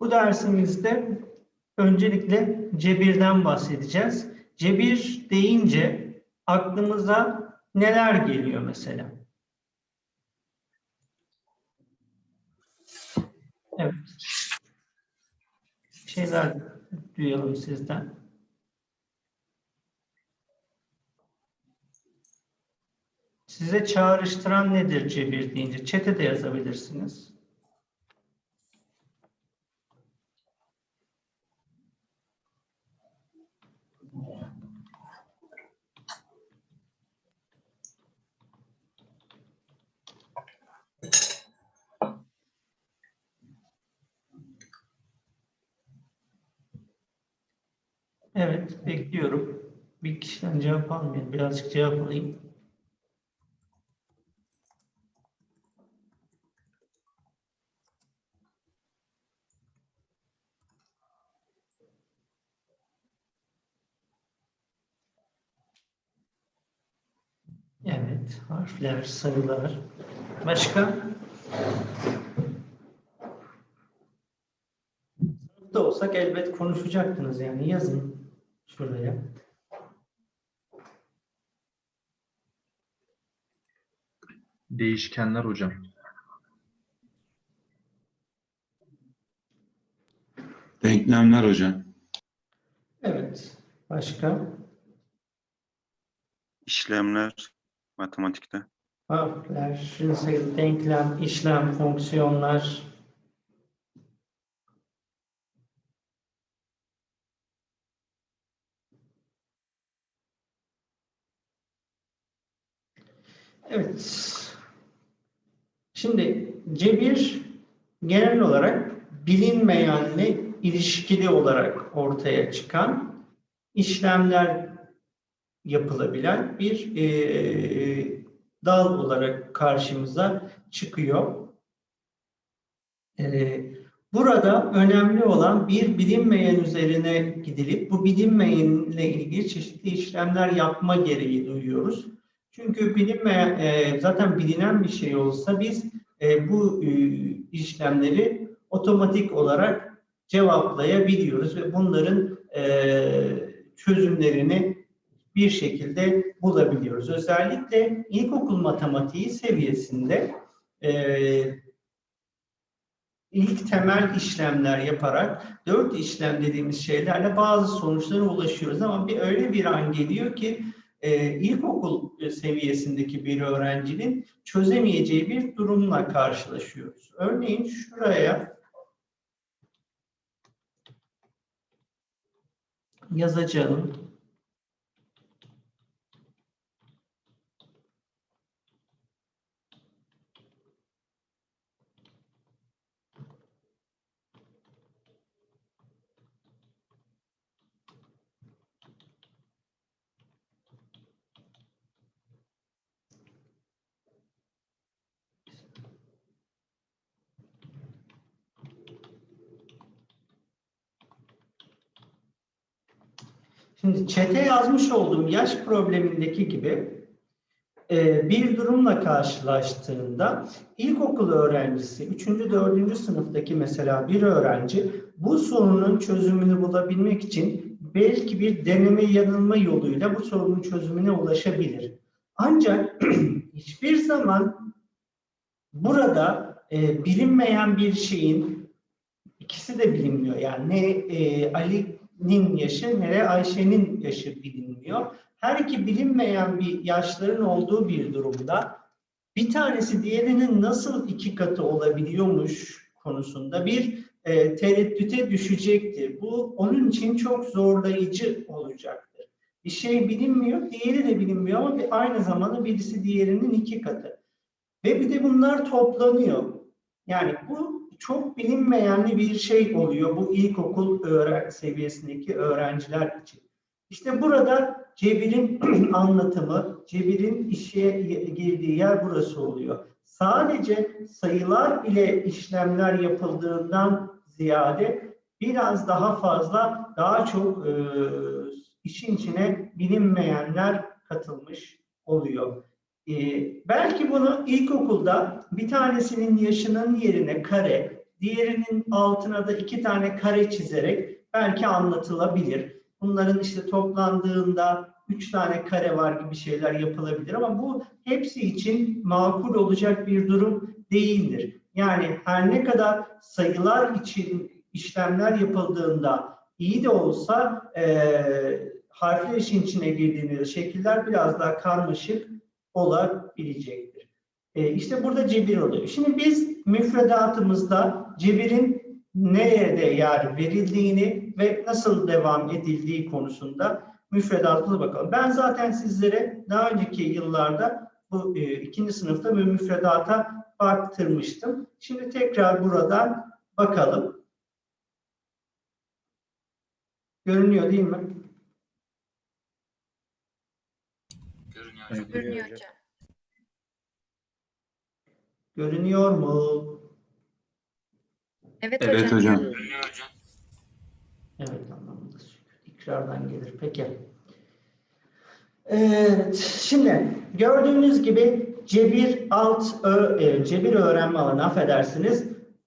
Bu dersimizde öncelikle cebirden bahsedeceğiz. Cebir deyince aklımıza neler geliyor mesela? Evet. Şeyler duyalım sizden. Size çağrıştıran nedir cebir deyince? Çete de yazabilirsiniz. Evet, bekliyorum. Bir kişiden cevap almayayım. Birazcık cevap alayım. Evet, harfler, sayılar. Başka? Sınıfta olsak elbet konuşacaktınız yani yazın şuraya. Değişkenler hocam. Denklemler hocam. Evet, başka? İşlemler matematikte. Harfler, sayı, denklem, işlem, fonksiyonlar. Evet. Şimdi cebir genel olarak bilinmeyenle ilişkili olarak ortaya çıkan işlemler yapılabilen bir eee, dal olarak karşımıza çıkıyor. Eee, burada önemli olan bir bilinmeyen üzerine gidilip bu bilinmeyenle ilgili çeşitli işlemler yapma gereği duyuyoruz. Çünkü bilinmeyen, eee, zaten bilinen bir şey olsa biz eee, bu eee, işlemleri otomatik olarak cevaplayabiliyoruz ve bunların eee, çözümlerini bir şekilde bulabiliyoruz. Özellikle ilkokul matematiği seviyesinde eee, ilk temel işlemler yaparak dört işlem dediğimiz şeylerle bazı sonuçlara ulaşıyoruz. Ama bir öyle bir an geliyor ki eee, ilkokul seviyesindeki bir öğrencinin çözemeyeceği bir durumla karşılaşıyoruz. Örneğin şuraya yazacağım. Şimdi çete yazmış olduğum yaş problemindeki gibi e, bir durumla karşılaştığında ilkokul öğrencisi, 3. 4. sınıftaki mesela bir öğrenci bu sorunun çözümünü bulabilmek için belki bir deneme yanılma yoluyla bu sorunun çözümüne ulaşabilir. Ancak hiçbir zaman burada e, bilinmeyen bir şeyin ikisi de bilinmiyor. Yani ne e, Ali'nin yaşı ne de Ayşe'nin yaşı bilinmiyor. Her iki bilinmeyen bir yaşların olduğu bir durumda bir tanesi diğerinin nasıl iki katı olabiliyormuş konusunda bir e, tereddüte düşecektir. Bu onun için çok zorlayıcı olacaktır. Bir şey bilinmiyor, diğeri de bilinmiyor ama bir, aynı zamanda birisi diğerinin iki katı. Ve bir de bunlar toplanıyor. Yani bu çok bilinmeyenli bir şey oluyor bu ilkokul öğren seviyesindeki öğrenciler için. İşte burada cebirin anlatımı, cebirin işe girdiği yer burası oluyor. Sadece sayılar ile işlemler yapıldığından ziyade biraz daha fazla, daha çok e, işin içine bilinmeyenler katılmış oluyor. E, belki bunu ilkokulda bir tanesinin yaşının yerine kare, Diğerinin altına da iki tane kare çizerek belki anlatılabilir. Bunların işte toplandığında üç tane kare var gibi şeyler yapılabilir ama bu hepsi için makul olacak bir durum değildir. Yani her ne kadar sayılar için işlemler yapıldığında iyi de olsa eee harfler işin içine girdiğinde şekiller biraz daha karmaşık olabilecektir. E, işte burada cebir oluyor. Şimdi biz müfredatımızda cebirin nerede yer verildiğini ve nasıl devam edildiği konusunda müfredatına bakalım. Ben zaten sizlere daha önceki yıllarda bu e, ikinci sınıfta bir müfredata baktırmıştım. Şimdi tekrar buradan bakalım. Görünüyor değil mi? Görünüyor. Görünüyor. Görünüyor mu? Evet, Evet hocam. hocam. Evet anlamında. İkrardan gelir. Peki. Evet. Şimdi gördüğünüz gibi cebir alt ö, e, cebir öğrenme alanı affedersiniz.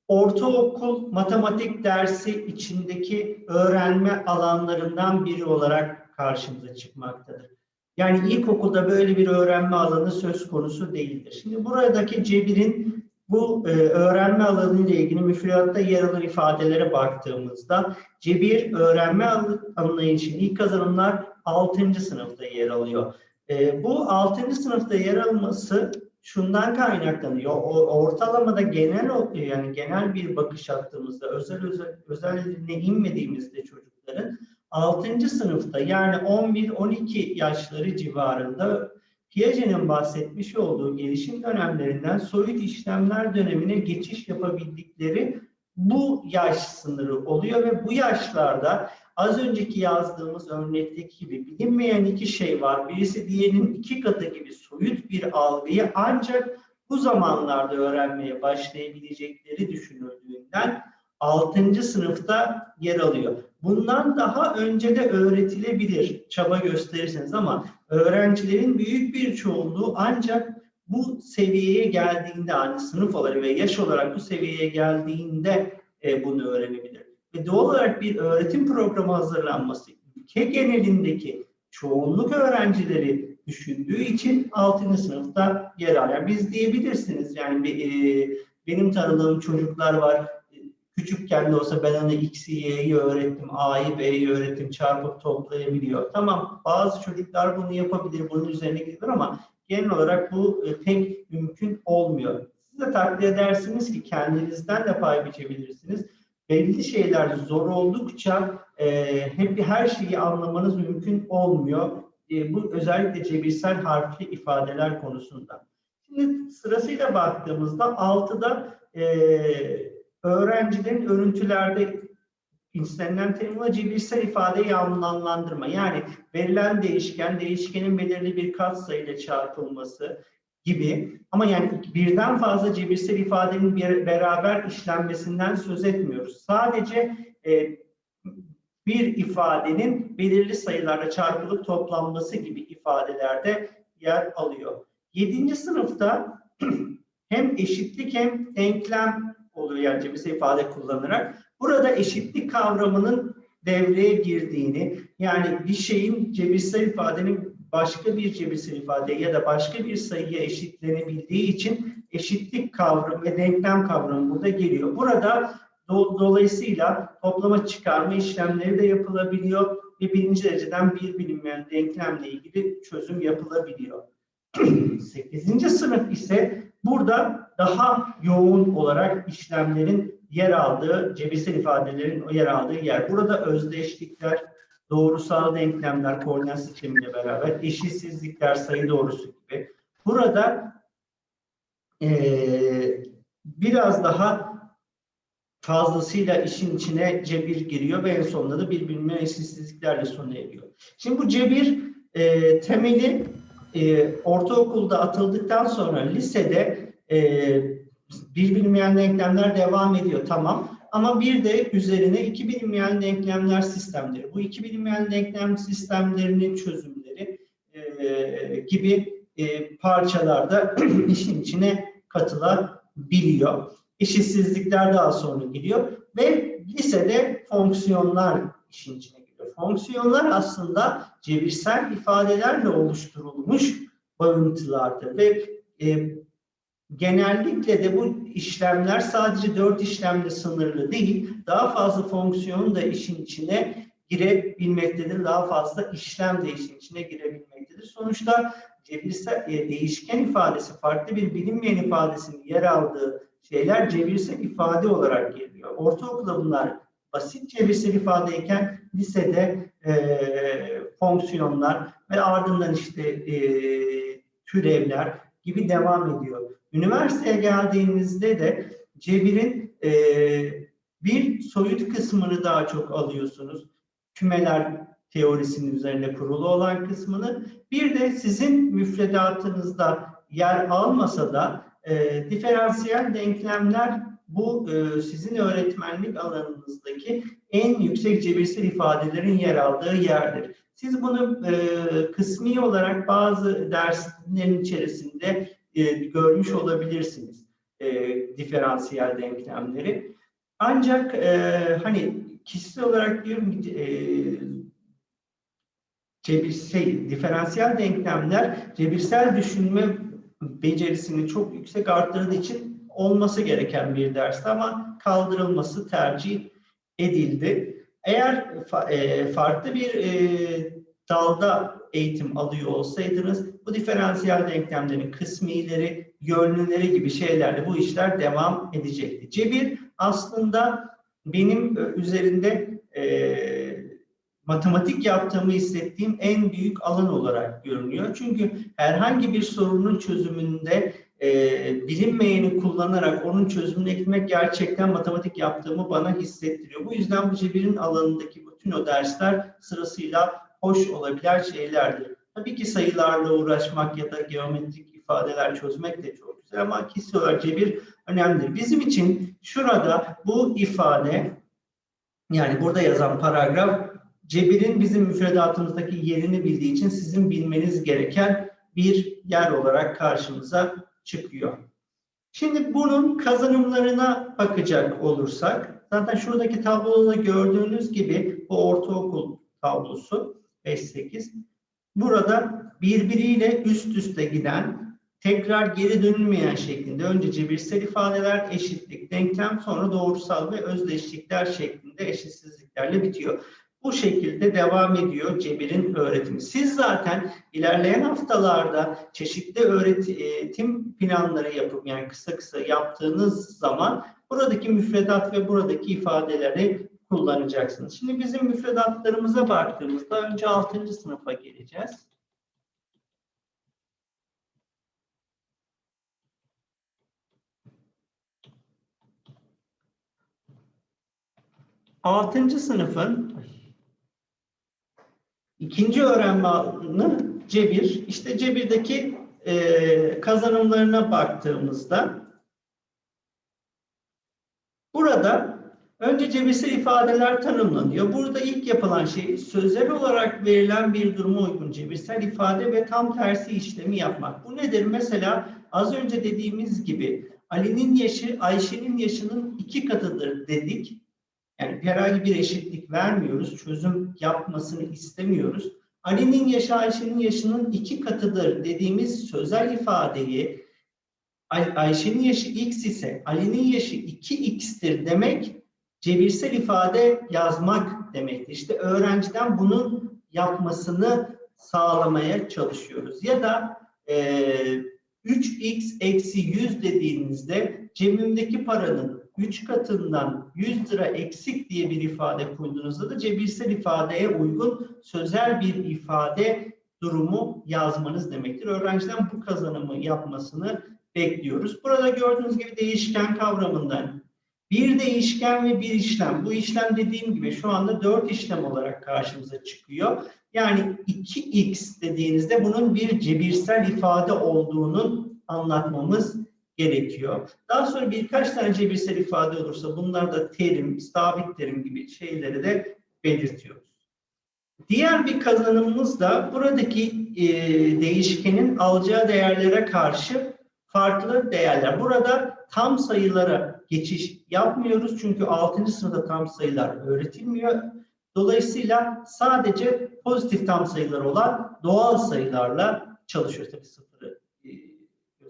Ortaokul matematik dersi içindeki öğrenme alanlarından biri olarak karşımıza çıkmaktadır. Yani ilkokulda böyle bir öğrenme alanı söz konusu değildir. Şimdi buradaki cebirin bu e, öğrenme alanı ile ilgili müfredatta yer alan ifadelere baktığımızda cebir öğrenme anlayışının ilk kazanımlar 6. sınıfta yer alıyor. E, bu 6. sınıfta yer alması şundan kaynaklanıyor. O, ortalamada genel yani genel bir bakış attığımızda özel özel özelliğine inmediğimizde çocukların 6. sınıfta yani 11-12 yaşları civarında Piaget'in bahsetmiş olduğu gelişim dönemlerinden soyut işlemler dönemine geçiş yapabildikleri bu yaş sınırı oluyor ve bu yaşlarda az önceki yazdığımız örnekteki gibi bilinmeyen iki şey var. Birisi diğerinin iki katı gibi soyut bir algıyı ancak bu zamanlarda öğrenmeye başlayabilecekleri düşünüldüğünden 6. sınıfta yer alıyor. Bundan daha önce de öğretilebilir çaba gösterirseniz ama öğrencilerin büyük bir çoğunluğu ancak bu seviyeye geldiğinde hani sınıf olarak ve yaş olarak bu seviyeye geldiğinde e, bunu öğrenebilir. Ve doğal olarak bir öğretim programı hazırlanması ülke genelindeki çoğunluk öğrencileri düşündüğü için 6. sınıfta yer alır. Yani biz diyebilirsiniz yani bir, e, benim tanıdığım çocuklar var küçükken de olsa ben ona X'i, Y'yi öğrettim, A'yı, B'yi öğrettim, çarpıp toplayabiliyor. Tamam bazı çocuklar bunu yapabilir, bunun üzerine gidilir ama genel olarak bu e, pek mümkün olmuyor. Siz de takdir edersiniz ki kendinizden de pay biçebilirsiniz. Belli şeyler zor oldukça e, hep her şeyi anlamanız mümkün olmuyor. E, bu özellikle cebirsel harfli ifadeler konusunda. Şimdi sırasıyla baktığımızda 6'da e, öğrencilerin örüntülerde istenilen terimle cebirsel ifadeyi anlamlandırma. Yani verilen değişken, değişkenin belirli bir katsayıyla çarpılması gibi. Ama yani birden fazla cebirsel ifadenin bir, beraber işlenmesinden söz etmiyoruz. Sadece e, bir ifadenin belirli sayılarla çarpılıp toplanması gibi ifadelerde yer alıyor. Yedinci sınıfta hem eşitlik hem denklem oluyor cebirsel ifade kullanarak. Burada eşitlik kavramının devreye girdiğini yani bir şeyin cebirsel ifadenin başka bir cebirsel ifade ya da başka bir sayıya eşitlenebildiği için eşitlik kavramı ve denklem kavramı burada geliyor. Burada do- dolayısıyla toplama çıkarma işlemleri de yapılabiliyor ve birinci dereceden bir bilinmeyen denklemle ilgili çözüm yapılabiliyor. 8. sınıf ise burada daha yoğun olarak işlemlerin yer aldığı, cebirsel ifadelerin yer aldığı yer. Burada özdeşlikler, doğrusal denklemler, koordinat sistemiyle beraber eşitsizlikler, sayı doğrusu gibi. Burada eee, biraz daha fazlasıyla işin içine cebir giriyor ve en sonunda da birbirine eşitsizliklerle sona eriyor. Şimdi bu cebir eee, temeli eee, ortaokulda atıldıktan sonra lisede eee bir bilinmeyen denklemler devam ediyor tamam. Ama bir de üzerine iki bilinmeyen denklemler sistemleri. Bu iki bilinmeyen denklem sistemlerinin çözümleri e, gibi e, parçalarda işin içine katılabiliyor. eşitsizlikler daha sonra geliyor ve lisede fonksiyonlar işin içine. Fonksiyonlar aslında cebirsel ifadelerle oluşturulmuş bağıntılardır ve e, genellikle de bu işlemler sadece dört işlemle sınırlı değil, daha fazla fonksiyon da işin içine girebilmektedir. Daha fazla işlem de işin içine girebilmektedir. Sonuçta cebirsel e, değişken ifadesi farklı bir bilinmeyen ifadesinin yer aldığı şeyler cebirsel ifade olarak geliyor. Ortaokulda bunlar basit cebirsel ifadeyken lisede e, fonksiyonlar ve ardından işte e, türevler gibi devam ediyor. Üniversiteye geldiğinizde de cebirin e, bir soyut kısmını daha çok alıyorsunuz. Kümeler teorisinin üzerine kurulu olan kısmını. Bir de sizin müfredatınızda yer almasa da e, diferansiyel denklemler bu e, sizin öğretmenlik alanınızdaki en yüksek cebirsel ifadelerin yer aldığı yerdir. Siz bunu e, kısmi olarak bazı derslerin içerisinde e, görmüş olabilirsiniz e, diferansiyel denklemleri. Ancak e, hani kişisel olarak diyorum ki e, cebir, şey, diferansiyel denklemler cebirsel düşünme becerisini çok yüksek arttırdığı için olması gereken bir dersti ama kaldırılması tercih edildi. Eğer e, farklı bir e, dalda eğitim alıyor olsaydınız bu diferansiyel denklemlerin kısmileri, yönlüleri gibi şeylerle bu işler devam edecekti. Cebir aslında benim e, üzerinde e, matematik yaptığımı hissettiğim en büyük alan olarak görünüyor. Çünkü herhangi bir sorunun çözümünde e, bilinmeyeni kullanarak onun çözümüne gitmek gerçekten matematik yaptığımı bana hissettiriyor. Bu yüzden bu cebirin alanındaki bütün o dersler sırasıyla hoş olabilen şeylerdir. Tabii ki sayılarla uğraşmak ya da geometrik ifadeler çözmek de çok güzel ama kişisel olarak cebir önemlidir. Bizim için şurada bu ifade yani burada yazan paragraf cebirin bizim müfredatımızdaki yerini bildiği için sizin bilmeniz gereken bir yer olarak karşımıza çıkıyor. Şimdi bunun kazanımlarına bakacak olursak, zaten şuradaki tabloda da gördüğünüz gibi bu ortaokul tablosu 5-8. Burada birbiriyle üst üste giden, tekrar geri dönülmeyen şeklinde önce cebirsel ifadeler, eşitlik, denklem sonra doğrusal ve özdeşlikler şeklinde eşitsizliklerle bitiyor. Bu şekilde devam ediyor cebirin öğretimi. Siz zaten ilerleyen haftalarda çeşitli öğretim planları yapıp yani kısa kısa yaptığınız zaman buradaki müfredat ve buradaki ifadeleri kullanacaksınız. Şimdi bizim müfredatlarımıza baktığımızda önce 6. sınıfa geleceğiz. Altıncı sınıfın ikinci öğrenme alanı cebir. İşte cebirdeki e, kazanımlarına baktığımızda burada önce cebirsel ifadeler tanımlanıyor. Burada ilk yapılan şey sözel olarak verilen bir duruma uygun cebirsel ifade ve tam tersi işlemi yapmak. Bu nedir? Mesela az önce dediğimiz gibi Ali'nin yaşı Ayşe'nin yaşının iki katıdır dedik. Yani herhangi bir eşitlik vermiyoruz. Çözüm yapmasını istemiyoruz. Ali'nin yaşı Ayşe'nin yaşının iki katıdır dediğimiz sözel ifadeyi Ay- Ayşe'nin yaşı x ise Ali'nin yaşı 2x'tir demek cebirsel ifade yazmak demektir. İşte öğrenciden bunun yapmasını sağlamaya çalışıyoruz. Ya da e, 3x eksi 100 dediğinizde cebimdeki paranın 3 katından 100 lira eksik diye bir ifade koyduğunuzda da cebirsel ifadeye uygun sözel bir ifade durumu yazmanız demektir. Öğrenciden bu kazanımı yapmasını bekliyoruz. Burada gördüğünüz gibi değişken kavramından bir değişken ve bir işlem. Bu işlem dediğim gibi şu anda 4 işlem olarak karşımıza çıkıyor. Yani 2x dediğinizde bunun bir cebirsel ifade olduğunu anlatmamız gerekiyor. Daha sonra birkaç tane cebirsel ifade olursa bunlar da terim, sabit terim gibi şeyleri de belirtiyoruz. Diğer bir kazanımımız da buradaki e, değişkenin alacağı değerlere karşı farklı değerler. Burada tam sayılara geçiş yapmıyoruz. Çünkü 6. sınıfta tam sayılar öğretilmiyor. Dolayısıyla sadece pozitif tam sayılar olan doğal sayılarla çalışıyoruz. Tabii sıfırı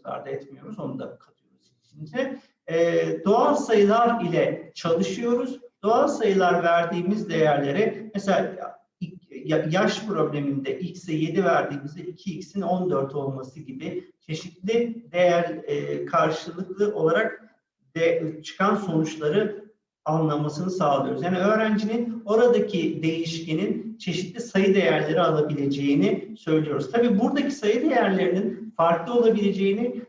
ardı etmiyoruz. Onu da katıyoruz içine. E, doğal sayılar ile çalışıyoruz. Doğal sayılar verdiğimiz değerlere mesela ya- yaş probleminde x'e 7 verdiğimizde 2x'in 14 olması gibi çeşitli değer e, karşılıklı olarak de, çıkan sonuçları anlamasını sağlıyoruz. Yani öğrencinin oradaki değişkenin çeşitli sayı değerleri alabileceğini söylüyoruz. Tabii buradaki sayı değerlerinin farklı olabileceğini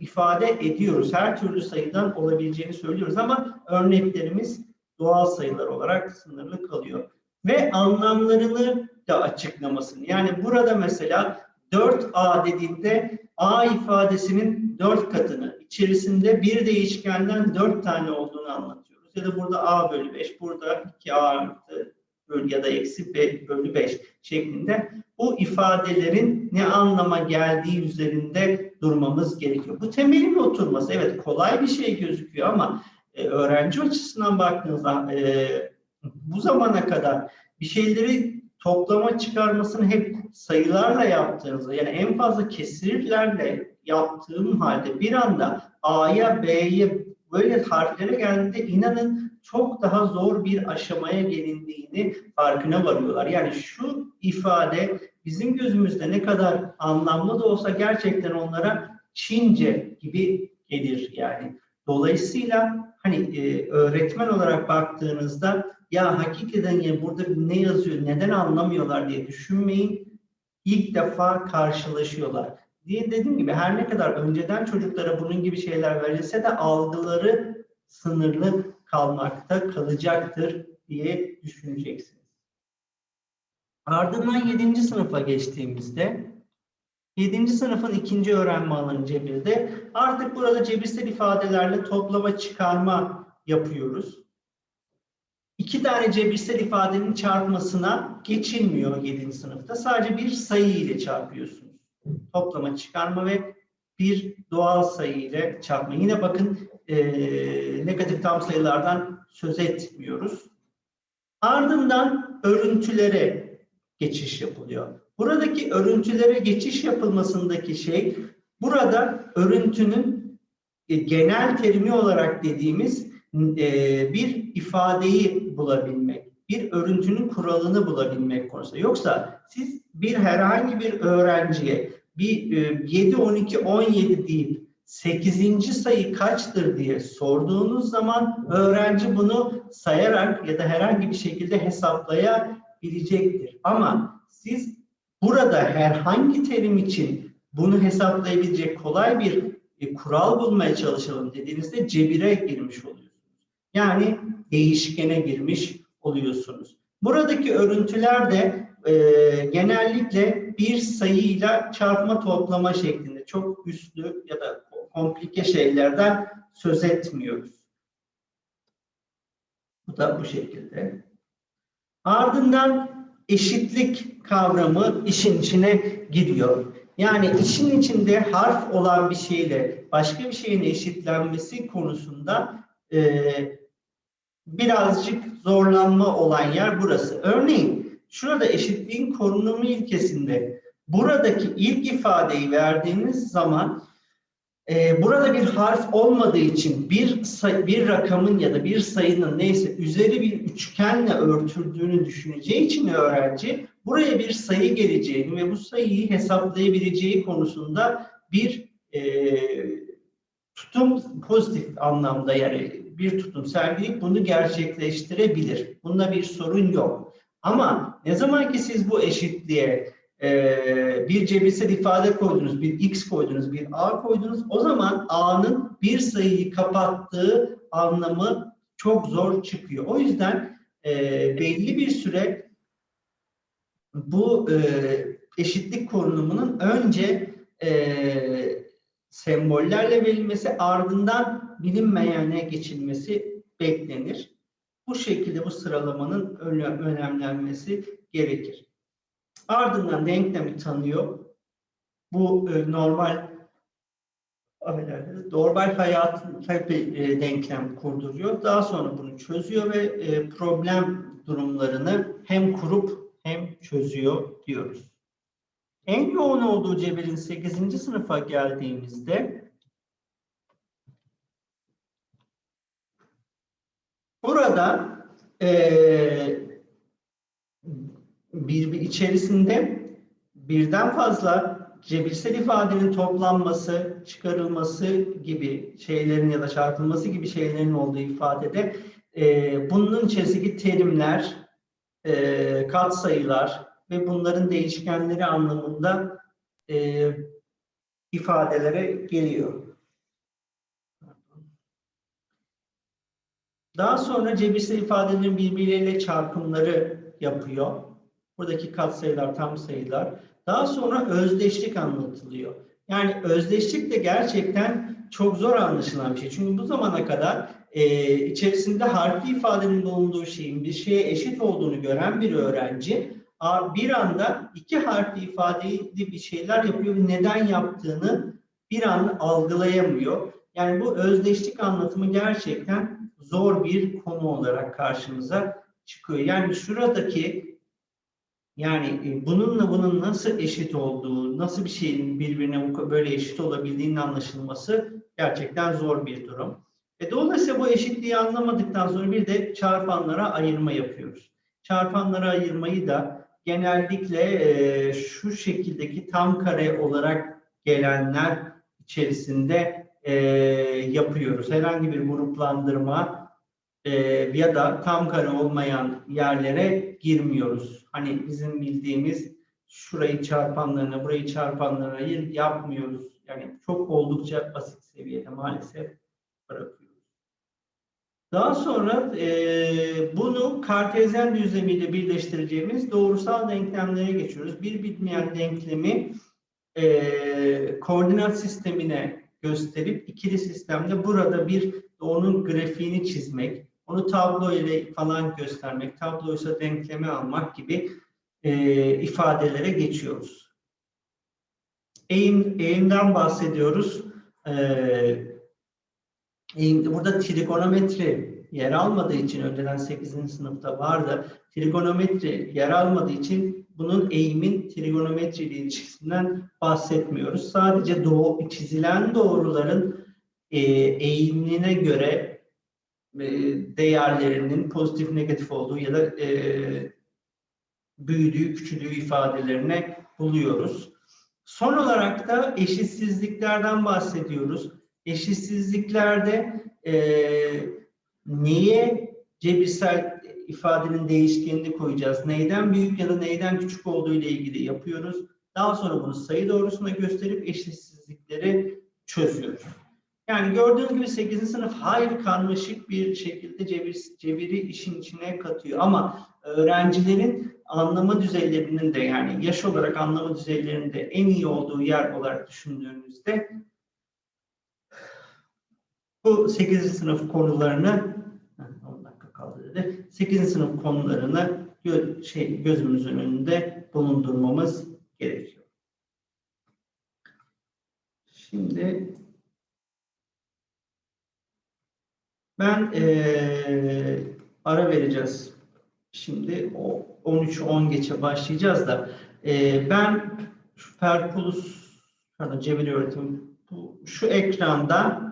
ifade ediyoruz. Her türlü sayıdan olabileceğini söylüyoruz ama örneklerimiz doğal sayılar olarak sınırlı kalıyor. Ve anlamlarını da açıklamasını. Yani burada mesela 4A dediğinde A ifadesinin 4 katını içerisinde bir değişkenden 4 tane olduğunu anlatıyoruz. Ya da burada A bölü 5, burada 2A artı bölü ya da eksi B bölü 5 şeklinde bu ifadelerin ne anlama geldiği üzerinde durmamız gerekiyor. Bu temelin oturması evet kolay bir şey gözüküyor ama e, öğrenci açısından baktığınızda e, bu zamana kadar bir şeyleri toplama çıkarmasını hep sayılarla yaptığınızda yani en fazla kesirlerle yaptığım halde bir anda A'ya B'ye böyle harflere geldiğinde inanın çok daha zor bir aşamaya gelindiğini farkına varıyorlar. Yani şu ifade bizim gözümüzde ne kadar anlamlı da olsa gerçekten onlara Çince gibi gelir yani. Dolayısıyla hani e, öğretmen olarak baktığınızda ya hakikaten ya burada ne yazıyor, neden anlamıyorlar diye düşünmeyin. İlk defa karşılaşıyorlar. Diye dediğim gibi her ne kadar önceden çocuklara bunun gibi şeyler verilse de algıları sınırlı kalmakta kalacaktır diye düşüneceksiniz. Ardından 7. sınıfa geçtiğimizde 7. sınıfın ikinci öğrenme alanı cebirde artık burada cebirsel ifadelerle toplama çıkarma yapıyoruz. İki tane cebirsel ifadenin çarpmasına geçilmiyor 7. sınıfta. Sadece bir sayı ile çarpıyorsunuz. Toplama, çıkarma ve bir doğal sayı ile çarpma. Yine bakın eee, negatif tam sayılardan söz etmiyoruz. Ardından örüntülere geçiş yapılıyor. Buradaki örüntülere geçiş yapılmasındaki şey burada örüntünün e, genel terimi olarak dediğimiz e, bir ifadeyi bulabilmek, bir örüntünün kuralını bulabilmek konusunda. Yoksa siz bir herhangi bir öğrenciye bir e, 7, 12, 17 deyip 8. sayı kaçtır diye sorduğunuz zaman öğrenci bunu sayarak ya da herhangi bir şekilde hesaplayabilecektir. Ama siz burada herhangi terim için bunu hesaplayabilecek kolay bir e, kural bulmaya çalışalım dediğinizde cebire girmiş oluyorsunuz. Yani değişkene girmiş oluyorsunuz. Buradaki örüntüler de e, genellikle bir sayıyla çarpma toplama şeklinde çok üstlü ya da komplike şeylerden söz etmiyoruz. Bu da bu şekilde. Ardından eşitlik kavramı işin içine giriyor. Yani işin içinde harf olan bir şeyle başka bir şeyin eşitlenmesi konusunda e, birazcık zorlanma olan yer burası. Örneğin şurada eşitliğin korunumu ilkesinde buradaki ilk ifadeyi verdiğiniz zaman e, burada bir harf olmadığı için bir say- bir rakamın ya da bir sayının neyse üzeri bir üçgenle örtüldüğünü düşüneceği için öğrenci buraya bir sayı geleceğini ve bu sayıyı hesaplayabileceği konusunda bir e, tutum pozitif anlamda yani bir tutum sergileyip bunu gerçekleştirebilir. Bunda bir sorun yok. Ama ne zaman ki siz bu eşitliğe e, bir cebirsel ifade koydunuz, bir x koydunuz, bir a koydunuz, o zaman a'nın bir sayıyı kapattığı anlamı çok zor çıkıyor. O yüzden e, belli bir süre bu e, eşitlik korunumunun önce e, sembollerle verilmesi ardından bilinmeyene geçilmesi beklenir. Bu şekilde bu sıralamanın öne- önemlenmesi gerekir. Ardından denklemi tanıyor. Bu e, normal affedersiniz, normal hayatında bir e, denklem kurduruyor. Daha sonra bunu çözüyor ve e, problem durumlarını hem kurup hem çözüyor diyoruz. En yoğun olduğu cebirin 8. sınıfa geldiğimizde burada eee bir, bir içerisinde birden fazla cebirsel ifadenin toplanması, çıkarılması gibi şeylerin ya da çarpılması gibi şeylerin olduğu ifadede eee bunun içerisindeki terimler, eee katsayılar ve bunların değişkenleri anlamında eee, ifadelere geliyor. Daha sonra cebirsel ifadelerin birbirleriyle çarpımları yapıyor. Buradaki katsayılar, tam sayılar. Daha sonra özdeşlik anlatılıyor. Yani özdeşlik de gerçekten çok zor anlaşılan bir şey. Çünkü bu zamana kadar e, içerisinde harfli ifadenin bulunduğu şeyin bir şeye eşit olduğunu gören bir öğrenci bir anda iki harfli ifadeli bir şeyler yapıyor ve neden yaptığını bir an algılayamıyor. Yani bu özdeşlik anlatımı gerçekten zor bir konu olarak karşımıza çıkıyor. Yani şuradaki yani e, bununla bunun nasıl eşit olduğu, nasıl bir şeyin birbirine böyle eşit olabildiğinin anlaşılması gerçekten zor bir durum. E dolayısıyla bu eşitliği anlamadıktan sonra bir de çarpanlara ayırma yapıyoruz. Çarpanlara ayırmayı da genellikle e, şu şekildeki tam kare olarak gelenler içerisinde e, yapıyoruz. Herhangi bir gruplandırma e, ya da tam kare olmayan yerlere girmiyoruz. Hani bizim bildiğimiz şurayı çarpanlarına, burayı çarpanlarına yapmıyoruz. Yani çok oldukça basit seviyede maalesef bırakıyoruz. Daha sonra e, bunu kartezyen düzlemiyle birleştireceğimiz doğrusal denklemlere geçiyoruz. Bir bitmeyen denklemi e, koordinat sistemine gösterip ikili sistemde burada bir onun grafiğini çizmek, onu tablo ile falan göstermek, tabloysa denkleme almak gibi e, ifadelere geçiyoruz. Eğim, eğimden bahsediyoruz. E, burada trigonometri yer almadığı için önceden 8. sınıfta vardı. Trigonometri yer almadığı için bunun eğimin trigonometri ilişkisinden bahsetmiyoruz. Sadece doğu, çizilen doğruların e, eğimine göre e, değerlerinin pozitif negatif olduğu ya da e, büyüdüğü küçüldüğü ifadelerine buluyoruz. Son olarak da eşitsizliklerden bahsediyoruz. Eşitsizliklerde e, neye cebirsel ifadenin değişkenini koyacağız? Neyden büyük ya da neyden küçük olduğu ile ilgili yapıyoruz. Daha sonra bunu sayı doğrusuna gösterip eşitsizlikleri çözüyoruz. Yani gördüğünüz gibi 8. sınıf hayli karmaşık bir şekilde cebir, cebiri işin içine katıyor. Ama öğrencilerin anlama düzeylerinin de yani yaş olarak anlama düzeylerinin de en iyi olduğu yer olarak düşündüğünüzde bu 8. sınıf konularını Heh, 10 dakika kaldı dedi. 8. sınıf konularını gö- şey, gözümüzün önünde bulundurmamız gerekiyor. Şimdi ben eee, ara vereceğiz. Şimdi o 13-10 geçe başlayacağız da eee, ben şu Perpulus pardon cebir öğretim bu, şu ekranda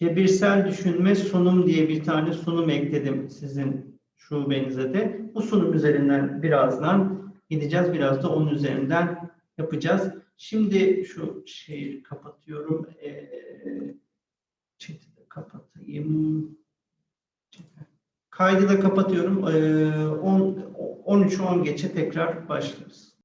cebirsel düşünme sunum diye bir tane sunum ekledim sizin şubenize de. Bu sunum üzerinden birazdan gideceğiz. Biraz da onun üzerinden yapacağız. Şimdi şu şeyi kapatıyorum. Ee, de kapatayım. Kaydı da kapatıyorum. Ee, 10 13-10 geçe tekrar başlarız.